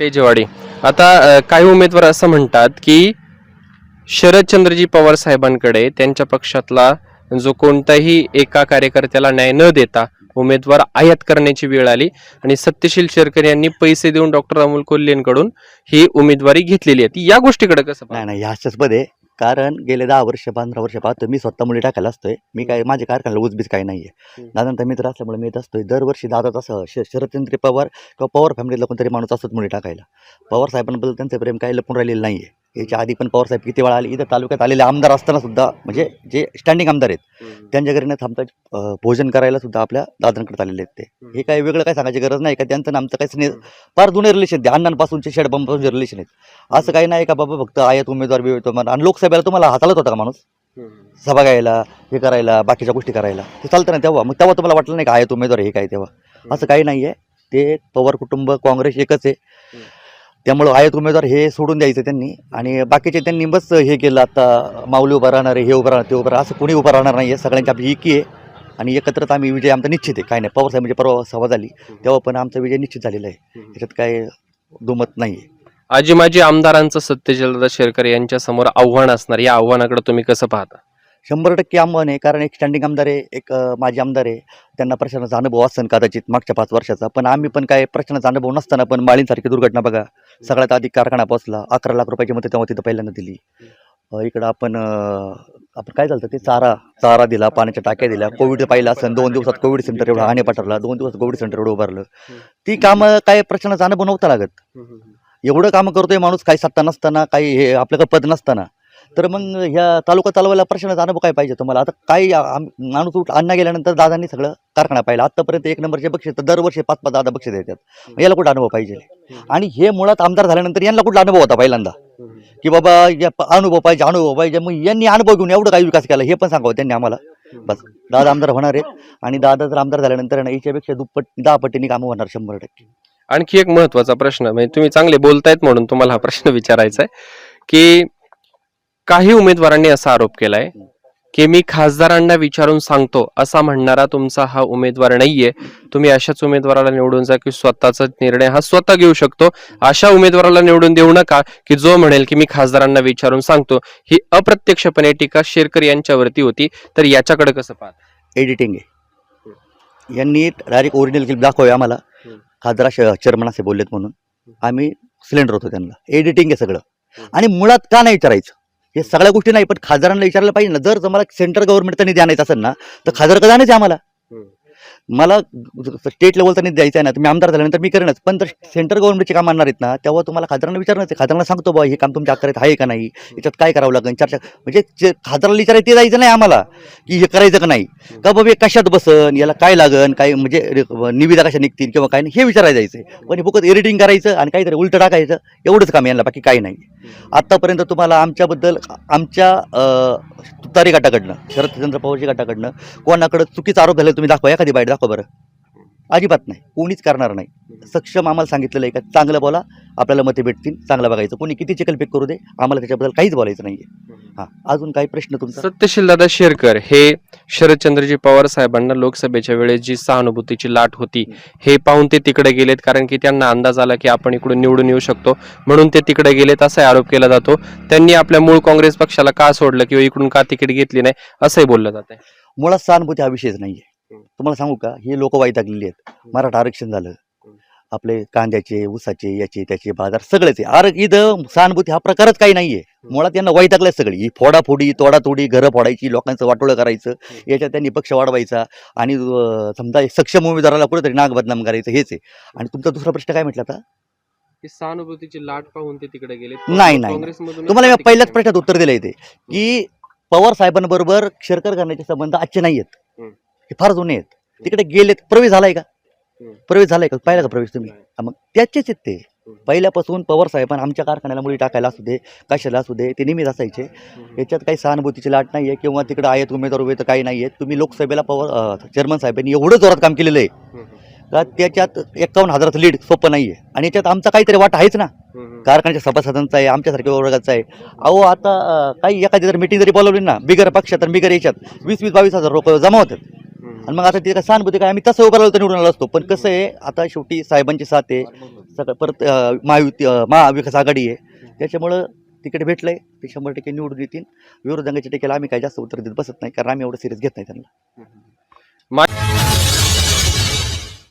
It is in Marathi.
तेजवाडी. आता काही उमेदवार असं म्हणतात की शरदचंद्रजी पवार साहेबांकडे त्यांच्या पक्षातला जो कोणताही एका कार्यकर्त्याला न्याय न देता उमेदवार आयात करण्याची वेळ आली आणि सत्यशील शेरकर यांनी पैसे देऊन डॉक्टर अमोल कोल्हेंकडून ही उमेदवारी घेतलेली आहे. ती या गोष्टीकडे कसं नाही नाही आहे कारण गेले दहा वर्ष पंधरा वर्ष पाहतो मी स्वतः मुली टाकायला असतोय. मी काय माझ्या कारखान्याला उजबीज काही नाहीये. हम्म. दादांचा मित्र असल्यामुळे मी येत असतोय. दरवर्षी दादाच असं श- शरदचंद्र पवार किंवा पवार फॅमिलीतला कोणतरी माणूस असत मुली टाकायला. पवार साहेबांबद्दल त्यांचं प्रेम काही लपून राहिलेलं नाहीये. याच्या आधी पण पवार साहेब किती वेळा आले इथं तालुक्यात आलेले आमदार असताना सुद्धा म्हणजे जे स्टँडिंग आमदार आहेत त्यांच्या घरी न थांबता भोजन करायला सुद्धा आपल्या दादांकडे आलेले आहेत ते. हे काही वेगळं काय सांगायची गरज नाही का त्यांचं आमचं काहीच नाही. फार जुने रिलेशन ते अण्णांपासूनचे शेडबंपासूनचे रिलेशन आहेत. असं काही नाही का बाबा फक्त आयात उमेदवार बिमेदवार आणि लोकसभेला तुम्हाला हाताळत होता का माणूस? सभा घ्यायला हे करायला बाकीच्या गोष्टी करायला. ते चालतं ना तेव्हा. मग तेव्हा तुम्हाला वाटलं नाही का आयात उमेदवार हे काय तेव्हा? असं काही नाही आहे ते पवार कुटुंब काँग्रेस एकच आहे. त्यामुळं आयात उमेदवार हे सोडून द्यायचं त्यांनी. आणि बाकीचे त्यांनी बस हे केलं आता माऊली उभं राहणार आहे हे उभं राहणार ते उभं राहणार असं कोणी उभं राहणार नाही आहे सगळ्यांची आपली एकी आहे. आणि एकत्रच आम्ही विजय आमचा निश्चित आहे. काय नाही पवार साहेब म्हणजे परवा सभा झाली. तेव्हा पण आमचा विजय निश्चित झालेला आहे. त्याच्यात काय दुमत नाही आहे आजी माजी आमदारांचं सत्यजलदा शेरकर यांच्यासमोर आव्हान असणार. या आव्हानाकडे तुम्ही कसं पाहता? शंभर टक्के आव्हान आहे कारण एक स्टँडिंग आमदार आहे एक माजी आमदार आहे त्यांना प्रशासनाचा अनुभव असेल कदाचित मागच्या पाच वर्षाचा. पण आम्ही पण काय प्रशासनाचा अनुभव नसताना पण माळींसारखी दुर्घटना बघा सगळ्यात आधी कारखाना पोचला अकरा लाख रुपयाची मतं तेव्हा तिथं पहिल्यांदा दिली. इकडं आपण आपण काय झालं ते चारा चारा दिला पाण्याच्या टाक्या दिल्या कोविड पाहिलं असं दोन दिवसात कोविड सेंटर एवढं हाने पठारला दोन दिवस कोविड सेंटर एवढं उभारलं. ती कामं काय प्रश्नाचा अनुभव नव्हता लागत. एवढं कामं करतोय माणूस काही सत्ता नसताना काही हे आपल्याकडे पद नसताना. तर मग ह्या तालुका चालवायला प्रशासनाचा अनुभव काय पाहिजे तुम्हाला? आता काही माणूस उठ अण्णा गेल्यानंतर दादांनी सगळं कारखाना पाहिला. आतापर्यंत एक नंबरचे बक्षीस तर दरवर्षी पाच पाच दादा बक्षीस देतात. मग याला कुठं अनुभव पाहिजे? आणि हे मुळात आमदार झाल्यानंतर यांना कुठला अनुभव होता पहिल्यांदा? की बाबा या अनुभव पाहिजे अनुभव पाहिजे. मग यांनी अनुभव घेऊन एवढं काही विकास केला हे पण सांगावं त्यांनी आम्हाला. बस. दादा आमदार होणार आहेत. आणि दादा जर आमदार झाल्यानंतर ना याच्यापेक्षा दुप्पट दहा पटीने कामं होणार शंभर टक्के. आणखी एक महत्त्वाचा प्रश्न म्हणजे तुम्ही चांगले बोलतायत म्हणून तुम्हाला हा प्रश्न विचारायचा आहे की काही उमेदवारांनी असा आरोप केलाय की मी खासदारांना विचारून सांगतो असा म्हणणारा तुमचा हा उमेदवार नाहीये. तुम्ही अशाच उमेदवाराला निवडून जा की स्वतःचा निर्णय हा स्वतः घेऊ शकतो. अशा उमेदवाराला निवडून देऊ नका की जो म्हणेल की मी खासदारांना विचारून सांगतो. ही अप्रत्यक्षपणे टीका शेरकर यांच्यावरती होती. तर याच्याकडे कसं पाहत? एडिटिंग आहे. यांनी डायरेक्ट ओरिजिनल क्लिप दाखवूया आम्हाला. खासदार चेअरमन असे बोललेत म्हणून. आम्ही सिलेंडर होतो त्यांना. एडिटिंग आहे सगळं. आणि मुळात का नाही विचारायचं? हे सगळ्या गोष्टी नाही पण खासदारांना विचारायला पाहिजे ना. जर तुम्हाला सेंट्रल गव्हर्नमेंटचा निधी आणायचा असेल ना तर खासदार कधी आणायचे आम्हाला? मला स्टेट लेवलचा निधी द्यायचा आहे ना तुम्ही आमदार झाल्यानंतर मी करेनच. पण तर सेंट्रल गव्हर्नमेंटचे काम आणणार आहेत ना तेव्हा तुम्हाला खासदारांना विचारणार आहे. खासदारांना सांगतो बा हे काम तुमच्या अकरात आहे का नाही? याच्यात काय करावं लागेल? चर्चा म्हणजे जे खासदाराला विचारायचं ते जायचं नाही आम्हाला. की हे करायचं का नाही? का बाबा हे कशात बसन? याला काय लागन? काय म्हणजे निविदा कशा निघतील किंवा काय नाही हे विचारायला जायचं पण हे फक्त एडिटिंग करायचं आणि काहीतरी उलटं टाकायचं. एवढंच काम यांना बाकी काही नाही. आत्तापर्यंत तुम्हाला आमच्याबद्दल आमच्या तुतारी गटाकडनं शरदचंद्र पवारजी गटाकडनं कोणाकडं चुकीचा आरोप झाला तुम्ही दाखवा एखादी बाईट दाखवा बरं. अजिबात नाही. कोणीच करणार नाही. सक्षम आम्हाला सांगितलेलं आहे का? चांगलं बोला. आपल्याला मते भेटतील. चांगलं बघायचं. कोणी किती चिकलपेक करू दे? आम्हाला त्याच्याबद्दल काहीच बोलायचं नाही आहे हां अजून काही प्रश्न तुमचा? सत्यशील दादा शेरकर हे शरदचंद्रजी पवार साहेबांना लोकसभेच्या वेळेस जी सहानुभूतीची लाट होती हे पाहून ते तिकडे गेलेत कारण की त्यांना अंदाज आला की आपण इकडून निवडून येऊ शकतो. म्हणून ते तिकडे गेलेत असा आरोप केला जातो. त्यांनी आपल्या मूळ काँग्रेस पक्षाला का सोडलं किंवा इकडून का तिकीट घेतली नाही असंही बोललं जात आहे. मुळात सहानुभूती हा विषयच नाही आहे तुम्हाला सांगू का? हे लोक वैतागलेली आहेत. मराठा आरक्षण झालं. आपले कांद्याचे ऊसाचे याचे त्याचे बाजार सगळेच आहे. आर इथं सहानुभूती हा प्रकारच काही नाहीये. मुळात यांना वैतागलाय सगळी. ही फोडाफोडी तोडातोडी घरं फोडायची लोकांचं वाटोळं करायचं याच्यात त्यांनी पक्ष वाढवायचा आणि समजा सक्षम उमेदवाराला कुठेतरी नाग बदनाम करायचं हेच आहे. आणि तुमचा दुसरा प्रश्न काय म्हटलं आता? सहानुभूतीची लाट पाहून ते तिकडे गेले. नाही, नाही. तुम्हाला मी पहिल्याच प्रश्नात उत्तर दिलं इथे की पवार साहेबांबरोबर शेरकर करण्याचे संबंध आजचे नाही आहेत. हे. फार जुने आहेत. तिकडे गेलेत प्रवेश झालाय का. प्रवेश झालाय का? पाहिला का प्रवेश तुम्ही? मग त्याचेच आहेत ते. पहिल्यापासून पवार साहेबांना आमच्या कारखान्याला मुली टाकायला असू दे कशाला असू दे ते नेहमीच असायचे. याच्यात काही सहानुभूतीची लाट नाही आहे किंवा तिकडे आहेत उमेदवार उभे तर काही नाही आहेत तुम्ही लोकसभेला पवार चेअरमन साहेबांनी एवढं जोरात काम केलेलं आहे का त्याच्यात एकावन्न हजाराचं लीड सोपं नाही आहे आणि याच्यात आमचा काहीतरी वाट आहेच ना. कारखान्याच्या सभासदांचा आहे आमच्यासारख्या वर्गाचा आहे. अहो आता काही एखादी जर मिटिंग जरी बोलवली ना बिगर पक्षात आणि बिगर याच्यात वीस वीस बावीस हजार रुपये जमा होतात. आणि मग आता ते काय सहानुभूती काय? आम्ही तसं उभं राहिलो तर निवडून आलो असतो. पण कसं आहे आता शेवटी साहेबांची साथ आहे. सगळं परत महायुती महाविकास आघाडी आहे. त्याच्यामुळं तिकीट भेटलं आहे ते शंभर टक्के निवडून येतील. विरोधांगाच्या टिकेला आम्ही काय जास्त उत्तर देत बसत नाही कारण आम्ही एवढं सिरियस घेत नाही त्यांना.